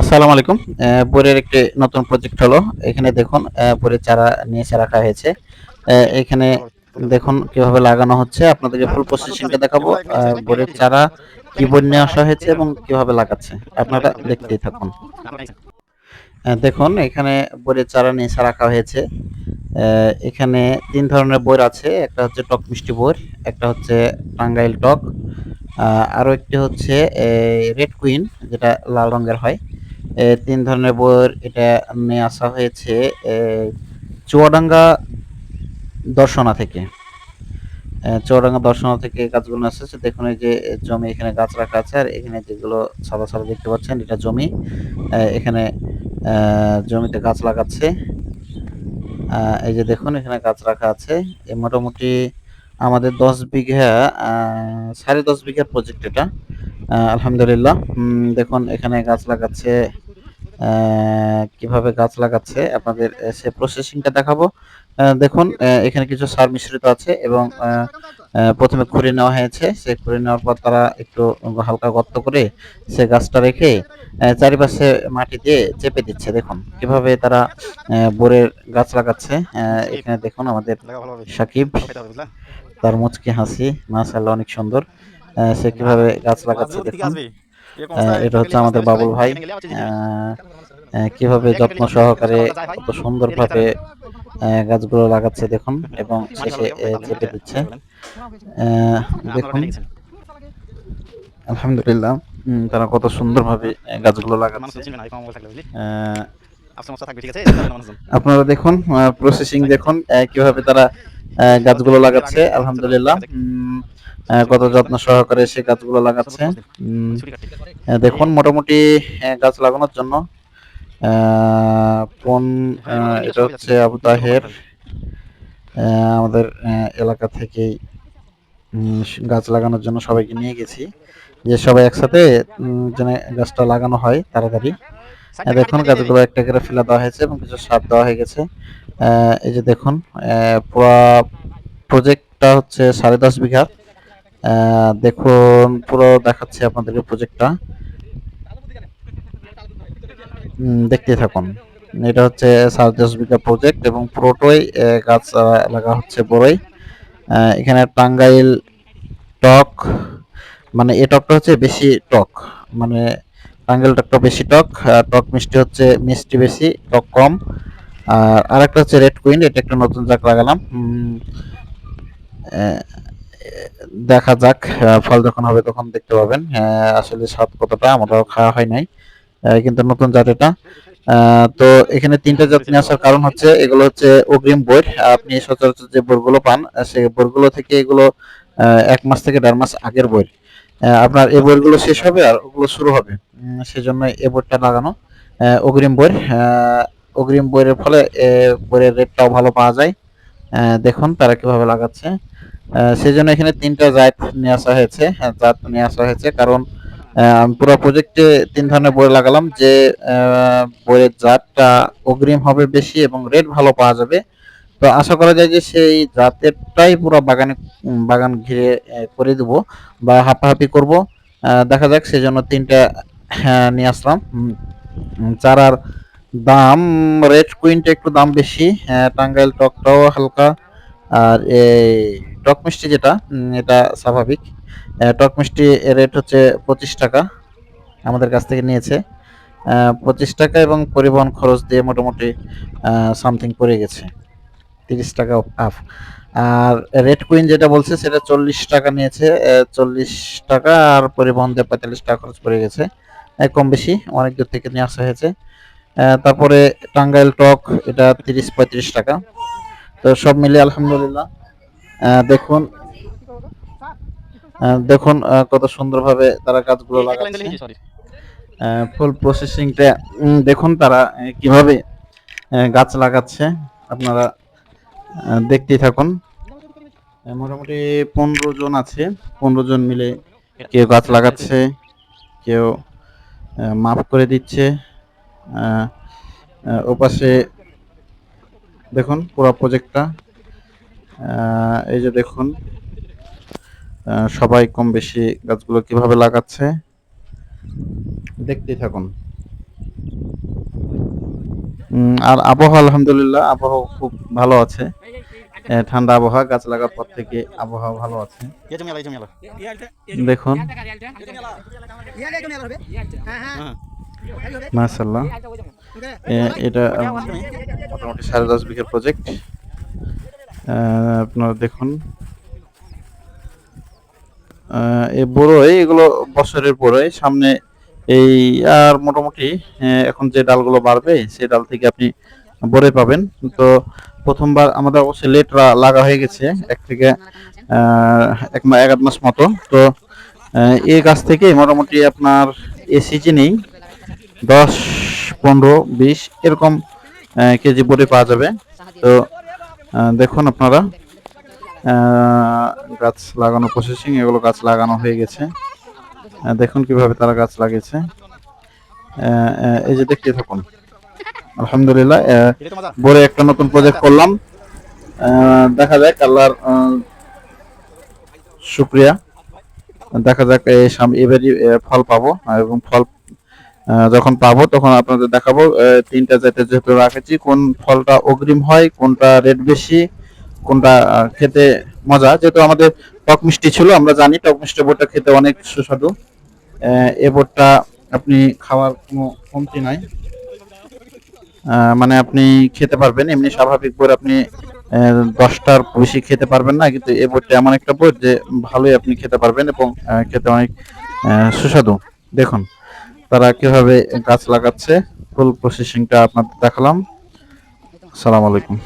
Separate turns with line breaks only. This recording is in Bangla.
আসসালামু আলাইকুম। বোরের একটি নতুন প্রজেক্ট হলো। এখানে দেখুন বোরের চারা নিয়ে এসে রাখা হয়েছে। এখানে দেখুন কীভাবে লাগানো হচ্ছে। আপনাদেরকে ফুল প্রসেসিংটা দেখাবো। বোরের চারা কি বোর্ড নিয়ে আসা হয়েছে এবং কীভাবে লাগাচ্ছে। আপনারা দেখতেই থাকুন। দেখুন এখানে বোরের চারা নিয়ে এসে রাখা হয়েছে। এখানে তিন ধরনের বই আছে। একটা হচ্ছে টক মিষ্টি বই একটা হচ্ছে টাঙ্গাইল টক আহ, আরও একটি হচ্ছে রেড কুইন যেটা লাল রঙের হয়। তিন ধরনের বইয়ের এটা নিয়ে আসা হয়েছে। চুয়াডাঙ্গা দর্শনা থেকে। চুয়াডাঙ্গা দর্শনা থেকে গাছগুলো এসেছে দেখুন এই যে জমি এখানে গাছ রাখা আছে, আর এখানে যেগুলো সাদা সাদা দেখতে পাচ্ছেন, এটা জমি। এখানে জমিতে গাছ লাগাচ্ছে। এই যে দেখুন, এখানে গাছ রাখা আছে। মোটামুটি আমাদের দশ বিঘা সাড়ে দশ বিঘার প্রজেক্ট এটা। আলহামদুলিল্লাহ। দেখুন এখানে গাছ লাগাচ্ছে। কীভাবে গাছ লাগাচ্ছে আপনাদের সে প্রসেসিংটা দেখাবো। দেখুন এখানে কিছু সার মিশ্রিত আছে এবং প্রথমে খুঁড়ে নেওয়া হয়েছে। সে খুঁড়ে নেওয়ার পর তারা একটু হালকা গর্ত করে সে গাছটা রেখে চারিপাশে মাটি দিয়ে চেপে দিচ্ছে। দেখুন কীভাবে তারা বোরের গাছ লাগাচ্ছে। এখানে দেখুন আমাদের সাকিব তার মুচকি হাসি মাশাআল্লাহ অনেক সুন্দর। সে কীভাবে গাছ লাগাচ্ছে দেখুন। এটা হচ্ছে আমাদের বাবুল ভাই। কীভাবে যত্ন সহকারে কত সুন্দরভাবে গাছগুলো লাগাচ্ছে দেখুন এবং শেষে চেপে দিচ্ছে। দেখুন। আলহামদুলিল্লাহ তারা কত সুন্দরভাবে গাছগুলো লাগাচ্ছে। আপনারা দেখুন প্রসেসিং দেখুন কীভাবে তারা গাছগুলো লাগাচ্ছে। আলহামদুলিল্লাহ কত যত্ন সহকারে সে গাছগুলো লাগাচ্ছে। দেখুন, মোটামুটি গাছ লাগানোর জন্য কোন এটা হচ্ছে আবু তাহের আমাদের এলাকা থেকেই গাছ লাগানোর জন্য সবাইকে নিয়ে গেছি। যে সবাই একসাথে যেন গাছটা লাগানো হয় তাড়াতাড়ি। দেখুন, গাছগুলো একটা করে ফেলে দেওয়া হয়েছে এবং কিছু সার দেওয়া হয়ে গেছে। এই যে দেখুন পুরা প্রজেক্টটা হচ্ছে সাড়ে দশ বিঘা। দেখুন, পুরো দেখাচ্ছে আপনাদেরকে প্রজেক্টটা দেখতে থাকুন। এটা হচ্ছে দশ বিঘা প্রজেক্ট এবং পুরোটাই গাছ লাগা হচ্ছে বড়ই। এখানে টাঙ্গাইল টক মানে এ টকটা হচ্ছে বেশি টক। মানে টাঙ্গাইল টকটা বেশি টক টক মিষ্টি হচ্ছে মিষ্টি বেশি, টক কম। আর আরেকটা হচ্ছে রেড কুইন এটা একটা নতুন জাত লাগালাম। দেখা যাক ফল যখন হবে তখন দেখতে পাবেন। আসলে স্বাদ কতটা আমরাও খাওয়া হয় নাই কিন্তু নতুন জাত এটা। আহ, তো এখানে তিনটা জাত নিয়ে আসার কারণ হচ্ছে এগুলো হচ্ছে অগ্রিম বই আপনি সচরাচর যে বইগুলো পান সেই বইগুলো থেকে এগুলো এক মাস থেকে দেড় মাস আগের বই আপনার এই বইগুলো শেষ হবে আর ওগুলো শুরু হবে। সেজন্য এ বইটা লাগানো অগ্রিম বই অগ্রিম বইয়ের ফলে এ, বইয়ের রেটটাও ভালো পাওয়া যায়। দেখুন তারা কীভাবে লাগাচ্ছে। সেজন্য এখানে তিনটা জাত নিয়ে আসা হয়েছে হ্যাঁ, জাত নিয়ে আসা হয়েছে। কারণ পুরো প্রজেক্টে তিন ধরনের বই লাগালাম যে বইয়ের জাতটা অগ্রিম হবে বেশি এবং রেট ভালো পাওয়া যাবে। তো আশা করা যায় যে সেই জাতেরটাই পুরো বাগানে বাগান ঘিরে করে দেব বা হাঁপাহাপি করব। দেখা যাক সেজন্য তিনটা হ্যাঁ, নিয়ে আসলাম। চারার দাম রেড কুইনটা একটু দাম বেশি আহ, টাঙ্গাইল টকটাও হালকা। আর এই টক মিষ্টি যেটা এটা স্বাভাবিক। টক মিষ্টি রেট হচ্ছে পঁচিশ টাকা, আমাদের কাছ থেকে নিয়েছে। পঁচিশ টাকা এবং পরিবহন খরচ দিয়ে মোটামুটি সামথিং পড়ে গেছে, তিরিশ টাকা আপ আর রেড কুইন যেটা বলছে, সেটা চল্লিশ টাকা নিয়েছে চল্লিশ টাকা আর পরিবহন দিয়ে পঁয়তাল্লিশ টাকা খরচ পড়ে গেছে কম বেশি, অনেক দূর থেকে নিয়ে আসা হয়েছে। তারপরে টাঙ্গাইল টক, এটা তিরিশ পঁয়ত্রিশ টাকা। তো সব মিলিয়ে আলহামদুলিল্লাহ দেখুন দেখুন কত সুন্দরভাবে তারা কাজগুলো লাগাচ্ছে। ফুল প্রসেসিংটা দেখুন তারা কীভাবে গাছ লাগাচ্ছে। আপনারা দেখতেই থাকুন। মোটামুটি পনেরো জন আছে। পনেরো জন মিলে কেউ গাছ লাগাচ্ছে কেউ মাপ করে দিচ্ছে। ওপাশে দেখুন পুরো প্রজেক্টটা এই যে দেখুন সবাই কম বেশি গাছগুলো কীভাবে লাগাচ্ছে, দেখতেই থাকুন। আর আবহাওয়া, আলহামদুলিল্লাহ, আবহাওয়া খুব ভালো আছে। ঠান্ডা আবহাওয়া, গাছ লাগার পর থেকে আবহাওয়া ভালো আছে। দেখুন। মাশাল্লাহ এটা মোটামুটি সাড়ে দশ বিঘের প্রজেক্ট আপনারা দেখুন। এই বড়ই, এগুলো বছরের বড়ই। সামনে এই আর মোটামুটি এখন যে ডালগুলো বাড়বে, সেই ডাল থেকে আপনি বড়ই পাবেন। তো প্রথমবার আমাদের অবশ্যই লেট লাগা হয়ে গেছে, এক থেকে এক এক মাস মতো। তো এই গাছ থেকে মোটামুটি আপনার এ সিজনেই দশ, পনেরো, বিশ, এরকম কেজি বড়ি পাওয়া যাবে। তো দেখুন আপনারা। গাছ লাগানো প্রসেসিং এগুলো গাছ লাগানো হয়ে গেছে। দেখুন কীভাবে তারা গাছ লাগিয়েছে। এই যে দেখতে থাকুন। আলহামদুলিল্লাহ বলে একটা নতুন প্রজেক্ট করলাম। দেখা যাক, আল্লাহর শুক্রিয়া। দেখা যাক এবারই ফল পাবো, এবং ফল যখন পাবো তখন আপনাদের দেখাবো তিনটা জাতের যেহেতু রাখেছি, কোন ফলটা অগ্রিম হয়, কোনটা রেট বেশি, কোনটা খেতে মজা। যেহেতু আমাদের টক মিষ্টি ছিল, আমরা জানি টক মিষ্টি বোটটা খেতে অনেক সুস্বাদু। এ বোটটা আপনি খাওয়ার কোনো কমতি নাই। মানে আপনি খেতে পারবেন, এমনি স্বাভাবিক বই আপনি দশটার বেশি খেতে পারবেন না, কিন্তু এই বইটা এমন একটা বই যে ভালোই আপনি খেতে পারবেন এবং খেতে অনেক সুস্বাদু। দেখুন। তারা কীভাবে গাছ লাগাচ্ছে ফুল প্রসেসিংটা আপনাদের দেখালাম। আসসালামু আলাইকুম।